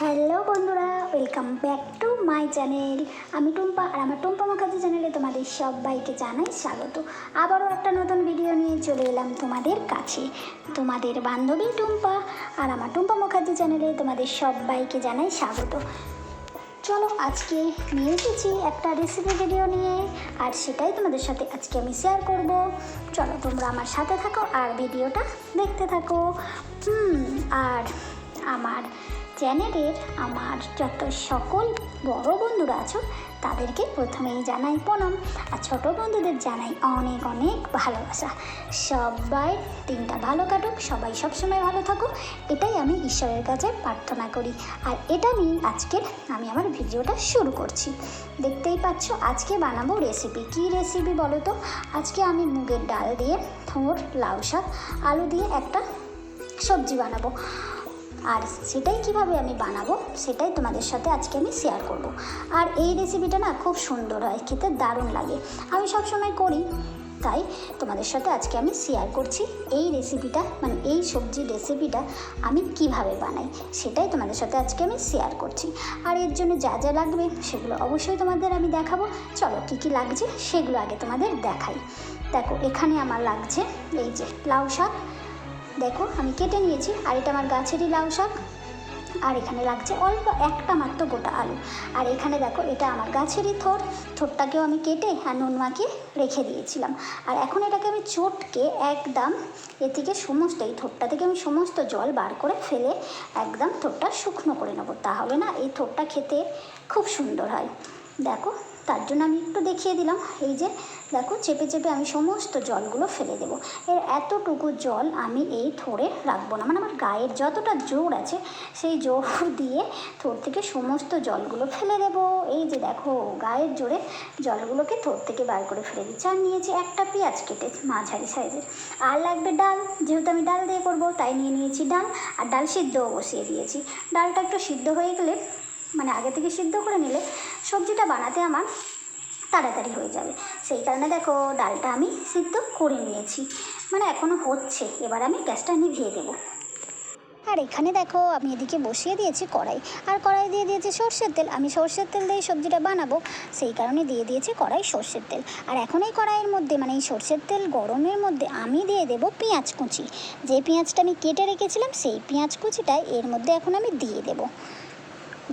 Hello বন্ধুরা welcome back to my channel আমি টুম্পা, আর আমার টুম্পা মাখাজি চ্যানেলে তোমাদের সবাইকে জানাই স্বাগত। আবারও একটা নতুন ভিডিও নিয়ে চলে এলাম তোমাদের কাছে। তোমাদের বান্ধবী টুম্পা আর আমার টুম্পা মুখার্জি চ্যানেলে তোমাদের সবাইকে জানাই স্বাগত। চলো আজকে নিয়ে এসেছি একটা রেসিপি ভিডিও নিয়ে, আর সেটাই তোমাদের সাথে আজকে আমি শেয়ার করব। চলো তোমরা আমার সাথে থাকো আর ভিডিওটা দেখতে থাকো। আর আমার চ্যানেলের আমার যত সকল বড় বন্ধুরা আছো, তাদেরকে প্রথমেই জানাই প্রণাম। আর ছোট বন্ধুদের জানাই অনেক অনেক ভালোবাসা। সবাই দিনটা ভালো কাটুক, সবাই সবসময় ভালো থাকুক, এটাই আমি ঈশ্বরের কাছে প্রার্থনা করি। আর এটা নিয়ে আজকের আমি আমার ভিডিওটা শুরু করছি। দেখতেই পাচ্ছ, আজকে বানাবো রেসিপি কি রেসিপি বলো তো? আজকে আমি মুগের ডাল দিয়ে থোঁড় লাউ শাক, আলু দিয়ে একটা সবজি বানাবো। আর সেটাই কীভাবে আমি বানাবো, সেটাই তোমাদের সাথে আজকে আমি শেয়ার করব। আর এই রেসিপিটা না খুব সুন্দর হয়, খেতে দারুণ লাগে। আমি সবসময় করি, তাই তোমাদের সাথে আজকে আমি শেয়ার করছি এই রেসিপিটা মানে এই সবজির রেসিপিটা আমি কীভাবে বানাই, সেটাই তোমাদের সাথে আজকে আমি শেয়ার করছি। আর এর জন্য যা যা লাগবে, সেগুলো অবশ্যই তোমাদের আমি দেখাবো। চলো কী কী লাগছে, সেগুলো আগে তোমাদের দেখাই। দেখো, এখানে আমার লাগছে এই যে লাউ শাক দেখো, আমি কেটে নিয়েছি। আর এটা আমার গাছেরই লাউ শাক। আর এখানে লাগছে অল্প একটা মাত্র গোটা আলু। আর এখানে দেখো, এটা আমার গাছেরই থোর। থোরটাকেও আমি কেটে আর নুন মাখিয়ে রেখে দিয়েছিলাম। আর এখন এটাকে আমি চটকে একদম এ থেকে সমস্ত, এই থোরটা থেকে আমি সমস্ত জল বার করে ফেলে একদম থোরটা শুকনো করে নেব। তাহলে না, এই থোরটা খেতে খুব সুন্দর হয়। দেখো তার জন্য আমি একটু দেখিয়ে দিলাম। এই যে, দেখো, চেপে চেপে আমি সমস্ত জলগুলো ফেলে দেবো। এর এতটুকু জল আমি এই থোড়ে রাখব না। মানে আমার গায়ের যতটা জোর আছে, সেই জোর দিয়ে থোর থেকে সমস্ত জলগুলো ফেলে দেবো। এই যে, দেখো, গায়ের জোরে জলগুলোকে থোর থেকে বার করে ফেলে দিচ্ছি। আর নিয়েছি একটা পেঁয়াজ কেটে মাঝারি সাইজের। আর লাগবে ডাল। যেহেতু আমি ডাল দিয়ে করব, তাই নিয়ে নিয়েছি ডাল। আর ডাল সিদ্ধও বসিয়ে দিয়েছি। ডালটা একটু সিদ্ধ হয়ে গেলে মানে আগে থেকে সিদ্ধ করে নিলে সবজিটা বানাতে আমার তাড়াতাড়ি হয়ে যাবে। সেই কারণে দেখো ডালটা আমি সিদ্ধ করে নিয়েছি। মানে এখনও হচ্ছে, এবার আমি গ্যাসটা নিভিয়ে দেবো। আর এখানে দেখো আমি এদিকে বসিয়ে দিয়েছি কড়াই। আর কড়াই দিয়ে দিয়েছি সর্ষের তেল। আমি সর্ষের তেল দিয়ে সবজিটা বানাবো, সেই কারণে দিয়ে দিয়েছি কড়াই সর্ষের তেল। আর এখন এই কড়াইয়ের মধ্যে মানে এই সর্ষের তেল গরমের মধ্যে আমি দিয়ে দেবো পেঁয়াজ কুচি। যে পেঁয়াজটা আমি কেটে রেখেছিলাম, সেই পেঁয়াজ কুচিটাই এর মধ্যে এখন আমি দিয়ে দেবো।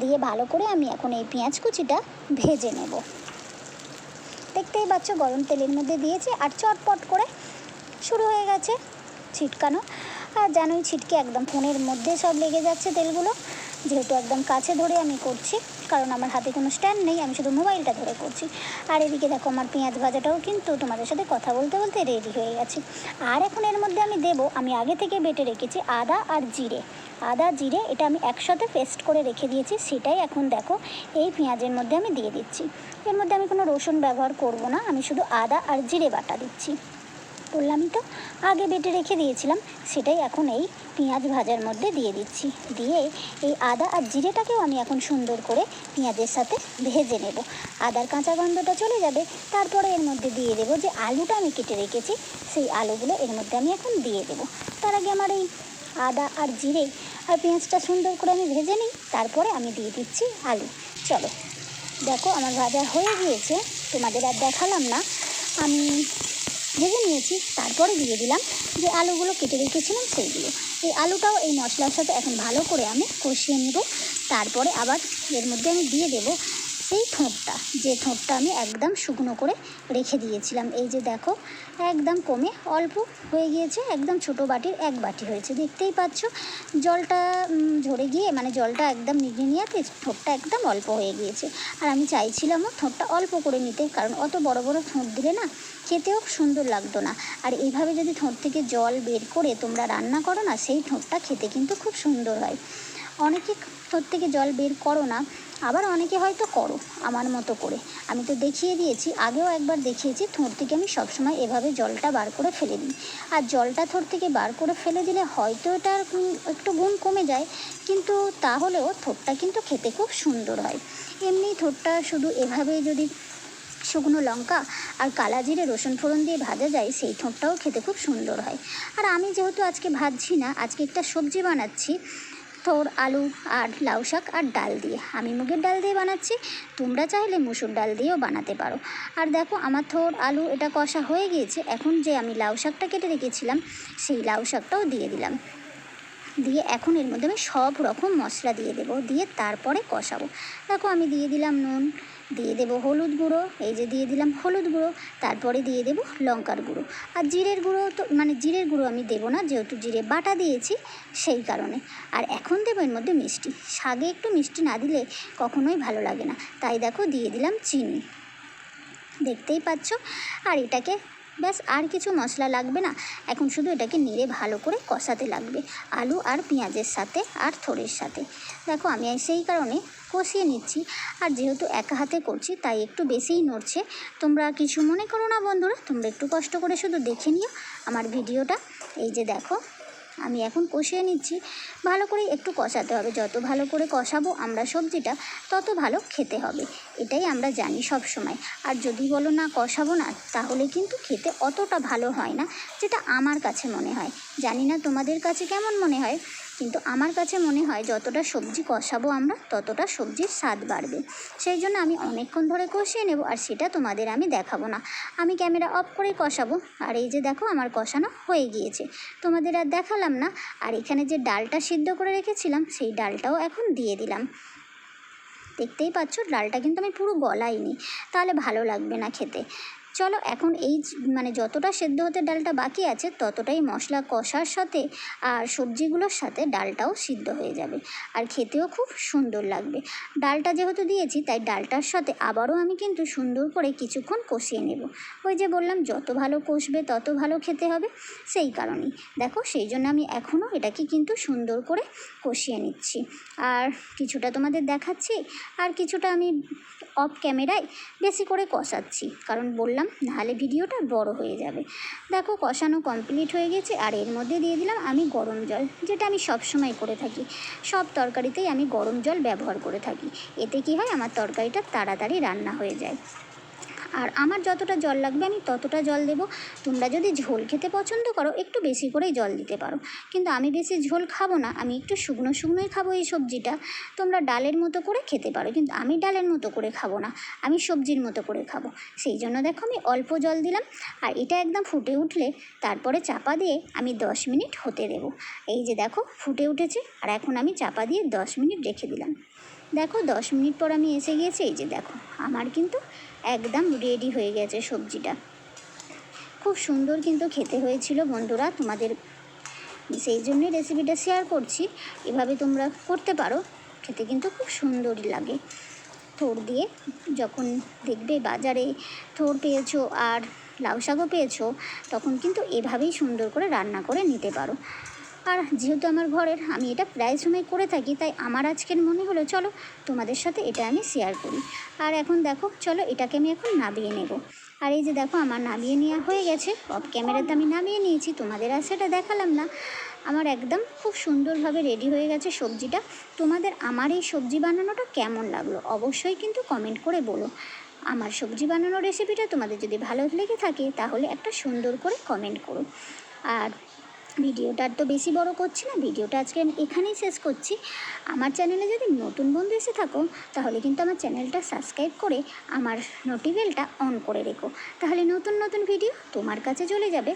দিয়ে ভালো করে আমি এখন এই পেঁয়াজ কুচিটা ভেজে নেব। দেখতেই পাচ্ছ গরম তেলের মধ্যে দিয়েছি আর চটপট করে শুরু হয়ে গেছে ছিটকানো। আর জানোই ছিটকে একদম ফোনের মধ্যে সব লেগে যাচ্ছে তেলগুলো। যেহেতু একদম কাছে ধরে আমি করছি। কারণ আমার হাতে কোনো স্ট্যান্ড নেই, আমি শুধু মোবাইলটা ধরে করছি। আর এদিকে দেখো আমার পেঁয়াজ ভাজাটাও কিন্তু তোমাদের সাথে কথা বলতে বলতে রেডি হয়ে গেছে। আর এখন এর মধ্যে আমি দেব, আমি আগে থেকে বেটে রেখেছি আদা আর জিরে। আদা, জিরে, এটা আমি একসাথে পেস্ট করে রেখে দিয়েছি, সেটাই এখন দেখো এই পেঁয়াজের মধ্যে আমি দিয়ে দিচ্ছি। এর মধ্যে আমি কোনো রসুন ব্যবহার করব না, আমি শুধু আদা আর জিরে বাটা দিচ্ছি। বললামই তো। আগে বেটে রেখে দিয়েছিলাম, সেটাই এখন এই পেঁয়াজ ভাজার মধ্যে দিয়ে দিচ্ছি। দিয়ে এই আদা আর জিরেটাকেও আমি এখন সুন্দর করে পেঁয়াজের সাথে ভেজে নেব। আদার কাঁচা গন্ধটা চলে যাবে, তারপরে এর মধ্যে দিয়ে দেবো যে আলুটা আমি কেটে রেখেছি, সেই আলুগুলো এর মধ্যে আমি এখন দিয়ে দেবো। তার আগে আমার এই আদা আর জিরে আর পেঁয়াজটা সুন্দর করে আমি ভেজে নিই, তারপরে আমি দিয়ে দিচ্ছি আলু। চলো, দেখো আমার ভাজা হয়ে গিয়েছে, তোমাদের আর দেখালাম না। আমি ভেজে নিয়েছি, তারপরে দিয়ে দিলাম যে আলুগুলো কেটে রেখেছিলাম সেইগুলো। এই আলুটাও এই মশলার সাথে এখন ভালো করে আমি কষিয়ে নেব। তারপরে আবার এর মধ্যে আমি দিয়ে দেব সেই ঠোঁটটা যে ঠোঁটটা আমি একদম শুকনো করে রেখে দিয়েছিলাম। এই যে দেখো, একদম কমে অল্প হয়ে গিয়েছে, একদম ছোট বাটির এক বাটি হয়েছে। দেখতেই পাচ্ছ, জলটা ঝরে গিয়ে মানে জলটা একদম নিগড়ে নিয়েতে ঠোঁটটা একদম অল্প হয়ে গিয়েছে। আর আমি চাইছিলামও ঠোঁটটা অল্প করে নিতে, কারণ অত বড় বড় ঠোঁট দিলে না, খেতেও সুন্দর লাগতো না। আর এইভাবে যদি ঠোঁট থেকে জল বের করে তোমরা রান্না করো না, সেই ঠোঁটটা খেতে কিন্তু খুব সুন্দর হয়। অনেকে ঠোঁট থেকে জল বের করো না আবার অনেকে হয়তো করো, আমার মতো করে। আমি তো দেখিয়ে দিয়েছি, আগেও একবার দেখিয়েছি ঠোঁট থেকে আমি সবসময় এভাবে জলটা বার করে ফেলে দিই। আর জলটা ঠোঁট থেকে বার করে ফেলে দিলে হয়তো এটার একটু গুণ কমে যায়, কিন্তু তাহলেও ঠোঁটটা কিন্তু খেতে খুব সুন্দর হয়। এমনি ঠোঁটটা শুধু এভাবে যদি শুকনো লঙ্কা আর কালা জিরে রসুন ফোড়ন দিয়ে ভাজা যায়, সেই ঠোঁটটাও খেতে খুব সুন্দর হয়। আর আমি যেহেতু আজকে ভাজছি না, আজকে একটা সবজি বানাচ্ছি থোর আলু আর লাউ শাক আর ডাল দিয়ে। আমি মুগের ডাল দিয়ে বানাচ্ছি, তোমরা চাইলে মুসুর ডাল দিয়েও বানাতে পারো। আর দেখো, আমার থোর আলু এটা কষা হয়ে গিয়েছে। এখন যে আমি লাউ শাকটা কেটে রেখেছিলাম, সেই লাউ শাকটাও দিয়ে দিলাম। দিয়ে এখন এর মধ্যে আমি সব রকম মশলা দিয়ে দেবো, দিয়ে তারপরে কষাবো। দেখো আমি দিয়ে দিলাম নুন, দিয়ে দেবো হলুদ গুঁড়ো, এই যে দিয়ে দিলাম হলুদ গুঁড়ো, তারপরে দিয়ে দেবো লঙ্কার গুঁড়ো। আর জিরের গুঁড়ো তো মানে জিরের গুঁড়ো আমি দেবো না, যেহেতু জিরে বাটা দিয়েছি সেই কারণে। আর এখন দেবো এর মধ্যে মিষ্টি। শাগে একটু মিষ্টি না দিলে কখনোই ভালো লাগে না। তাই দেখো দিয়ে দিলাম চিনি। দেখতেই পাচ্ছ? আর এটাকে ব্যাস, আর কিছু মশলা লাগবে না। এখন শুধু এটাকে নেড়ে ভালো করে কষাতে লাগবে, আলু আর পেঁয়াজের সাথে আর থোড়ের সাথে। দেখো, আমি সেই কারণে কষিয়ে নিচ্ছি। আর যেহেতু একা হাতে করছি, তাই একটু বেশিই নড়ছে। তোমরা কিছু মনে করো না বন্ধুরা, তোমরা একটু কষ্ট করে শুধু দেখে নিও আমার ভিডিওটা। এই যে দেখো আমি এখন কষিয়ে নিচ্ছি। ভালো করে একটু কষাতে হবে। যত ভালো করে কষাবো আমরা সবজিটা, তত ভালো খেতে হবে। এটাই আমরা জানি সব সময় আর যদি বলো না কষাবো না, তাহলে কিন্তু খেতে অতটা ভালো হয় না, যেটা আমার কাছে মনে হয়। জানি না তোমাদের কাছে কেমন মনে হয়? কিন্তু আমার কাছে মনে হয় যতটা সবজি কষাবো আমরা, ততটা সবজির স্বাদ বাড়বে। সেই জন্য আমি অনেকক্ষণ ধরে কষিয়ে নেব আর সেটা তোমাদের আমি দেখাবো না। আমি ক্যামেরা অফ করে কষাবো। আর এই যে দেখো আমার কষানো হয়ে গিয়েছে। তোমাদের আর দেখালাম না। আর এখানে যে ডালটা সিদ্ধ করে রেখেছিলাম, সেই ডালটাও এখন দিয়ে দিলাম। দেখতেই পাচ্ছ, ডালটা কিন্তু আমি পুরো গলাইনি। তাহলে ভালো লাগবে না খেতে। চলো এখন এই মানে যতটা সেদ্ধ হতে ডালটা বাকি আছে, ততটাই মশলা কষার সাথে আর সবজিগুলোর সাথে ডালটাও সিদ্ধ হয়ে যাবে। আর খেতেও খুব সুন্দর লাগবে। ডালটা যেহেতু দিয়েছি, তাই ডালটার সাথে আবারও আমি কিন্তু সুন্দর করে কিছুক্ষণ কষিয়ে নেব। ওই যে বললাম, যত ভালো কষবে, তত ভালো খেতে হবে, সেই কারণেই। দেখো, সেই জন্য আমি এখনও এটাকে কিন্তু সুন্দর করে কষিয়ে নিচ্ছি। আর কিছুটা তোমাদের দেখাচ্ছি, আর কিছুটা আমি অফ ক্যামেরায় বেশি করে কষাচ্ছি। কারণ বললাম, নাহলে ভিডিওটা বড় হয়ে যাবে। দেখো, কষানো কমপ্লিট হয়ে গেছে, আর এর মধ্যে দিয়ে দিলাম আমি গরম জল, যেটা আমি সব সময় করে থাকি। সব তরকারিতেই আমি গরম জল ব্যবহার করে থাকি। এতে কি হয়, আমার তরকারিটা তাড়াতাড়ি রান্না হয়ে যায়। আর আমার যতটা জল লাগবে আমি ততটা জল দেব। তোমরা যদি ঝোল খেতে পছন্দ করো, একটু বেশি করেই জল দিতে পারো। কিন্তু আমি বেশি ঝোল খাব না, আমি একটু শুকনো শুকনোই খাব এই সবজিটা। তোমরা ডালের মতো করে খেতে পারো, কিন্তু আমি ডালের মতো করে খাব না, আমি সবজির মতো করে খাব। সেই জন্য দেখো আমি অল্প জল দিলাম, আর এটা একদম ফুটে উঠলে তারপরে চাপা দিয়ে আমি দশ মিনিট হতে দেবো। এই যে দেখো ফুটে উঠেছে, আর এখন আমি চাপা দিয়ে দশ মিনিট রেখে দিলাম। দেখো দশ মিনিট পর আমি এসে গিয়েছি, এই যে দেখো, আমার কিন্তু একদম রেডি হয়ে গেছে সবজিটা। খুব সুন্দর কিন্তু খেতে হয়েছিল বন্ধুরা তোমাদের। সেই জন্যই রেসিপিটা শেয়ার করছি। এভাবে তোমরা করতে পারো। খেতে কিন্তু খুব সুন্দরই লাগে। থোড় দিয়ে যখন দেখবে বাজারে থোড় পেয়েছ আর লাউ শাকও পেয়েছ, তখন কিন্তু এভাবেই সুন্দর করে রান্না করে নিতে পারো। আর যেহেতু আমার ঘরের, আমি এটা প্রায় সময় করে থাকি, তাই আমার আজকের মনে হলো, চলো তোমাদের সাথে এটা আমি শেয়ার করি। আর এখন দেখো, চলো এটাকে আমি এখন নামিয়ে নেব। আর এই যে দেখো, আমার নামিয়ে নেওয়া হয়ে গেছে। অফ ক্যামেরাতে আমি নামিয়ে নিয়েছি, তোমাদের আর সেটা দেখালাম না। আমার একদম খুব সুন্দরভাবে রেডি হয়ে গেছে সবজিটা। তোমাদের আমার এই সবজি বানানোটা কেমন লাগল, অবশ্যই কিন্তু কমেন্ট করে বলো। আমার সবজি বানানোর রেসিপিটা তোমাদের যদি ভালো লেগে থাকে, তাহলে একটা সুন্দর করে কমেন্ট করো। আর ভিডিওটা তো বেশি বড় করছি না, ভিডিওটা আজকে আমি এখানেই শেষ করছি। আমার চ্যানেলে যদি নতুন বন্ধু এসে থাকো, তাহলে কিন্তু আমার চ্যানেলটা সাবস্ক্রাইব করে আমার নোটিবেলটা অন করে রেখো। তাহলে নতুন নতুন ভিডিও তোমার কাছে চলে যাবে।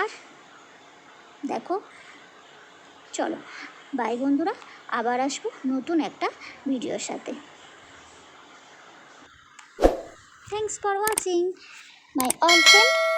আর দেখো, চলো, বাই বন্ধুরা, আবার আসব নতুন একটা ভিডিওর সাথে। Thanks for watching my all friend